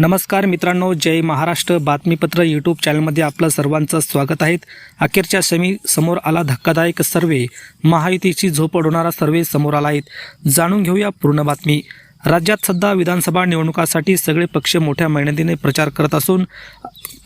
नमस्कार मित्रांनो जय महाराष्ट्र बातमीपत्र यूट्यूब चॅनलमध्ये आपलं सर्वांचं स्वागत आहे. अखेरच्या सेमी समोर आला धक्कादायक सर्वे. महायुतीची झोप उडवणारा सर्वे समोर आला आहेत जाणून घेऊया पूर्ण बातमी. राज्यात सध्या विधानसभा निवडणुकासाठी सगळे पक्ष मोठ्या मेहनतीने प्रचार करत असून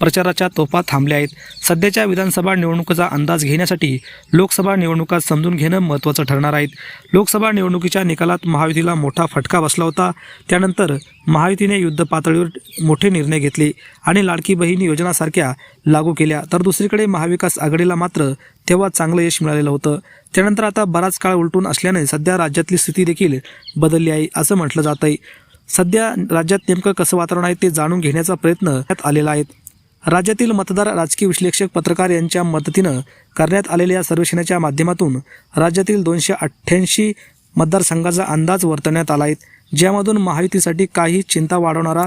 प्रचाराच्या तोफा थांबल्या आहेत. सध्याच्या विधानसभा निवडणुकीचा अंदाज घेण्यासाठी लोकसभा निवडणुका समजून घेणं महत्त्वाचं ठरणार आहेत. लोकसभा निवडणुकीच्या निकालात महायुतीला मोठा फटका बसला होता. त्यानंतर महायुतीने युद्ध पातळीवर मोठे निर्णय घेतले आणि लाडकी बहीण योजनासारख्या लागू केल्या. तर दुसरीकडे महाविकास आघाडीला मात्र तेव्हा चांगलं यश मिळालेलं होतं. त्यानंतर आता बराच काळ उलटून असल्याने सध्या राज्यातली स्थिती देखील बदलली आहे असं म्हटलं जात आहे सध्या राज्यात नेमकं कसं वातावरण आहे ते जाणून घेण्याचा प्रयत्न करण्यात आलेला आहे. राज्यातील मतदार राजकीय विश्लेषक पत्रकार यांच्या मदतीनं करण्यात आलेल्या या सर्वेक्षणाच्या माध्यमातून राज्यातील दोनशे अठ्ठ्याऐंशी मतदारसंघाचा अंदाज वर्तवण्यात आला आहे. ज्यामधून महायुतीसाठी काही चिंता वाढवणारा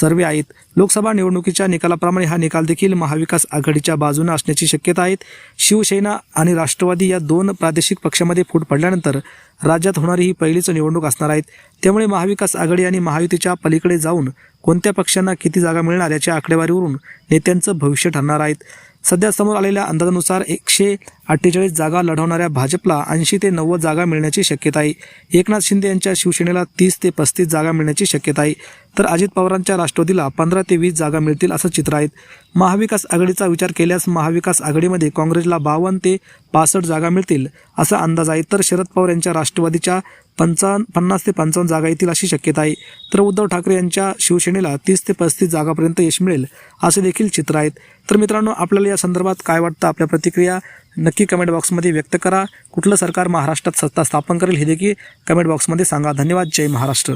सर्वे आहेत. लोकसभा निवडणुकीच्या निकालाप्रमाणे हा निकाल देखील महाविकास आघाडीच्या बाजूने असण्याची शक्यता आहे शिवसेना आणि राष्ट्रवादी या दोन प्रादेशिक पक्षामध्ये फूट पडल्यानंतर राज्यात होणारी ही पहिलीच निवडणूक असणार आहेत. त्यामुळे महाविकास आघाडी आणि महायुतीच्या पलीकडे जाऊन कोणत्या पक्षांना किती जागा मिळणार याच्या आकडेवारीवरून नेत्यांचं भविष्य ठरणार आहेत. सध्या समोर आलेल्या अंदाजानुसार एकशे अठ्ठेचाळीस जागा लढवणाऱ्या भाजपला ऐंशी ते नव्वद जागा मिळण्याची शक्यता आहे. एकनाथ शिंदे यांच्या शिवसेनेला तीस ते पस्तीस जागा मिळण्याची शक्यता आहे. तर अजित पवारांच्या राष्ट्रवादीला पंधरा ते वीस जागा मिळतील असं चित्र आहेत महाविकास आघाडीचा विचार केल्यास महाविकास आघाडीमध्ये काँग्रेसला बावन्न ते पासष्ट जागा मिळतील असा अंदाज आहे. तर शरद पवार यांच्या राष्ट्रवादीच्या पंचावन्न पन्नास ते पंचावन्न जागा येतील अशी शक्यता आहे. तर उद्धव ठाकरे यांच्या शिवसेनेला तीस ते पस्तीस जागापर्यंत यश मिळेल असे देखील चित्र आहेत. तर मित्रांनो आपल्याला या संदर्भात काय वाटतं? आपल्या प्रतिक्रिया नक्की कमेंट बॉक्समध्ये व्यक्त करा. कुठलं सरकार महाराष्ट्रात सत्ता स्थापन करेल हे देखील कमेंट बॉक्समध्ये सांगा. धन्यवाद. जय महाराष्ट्र.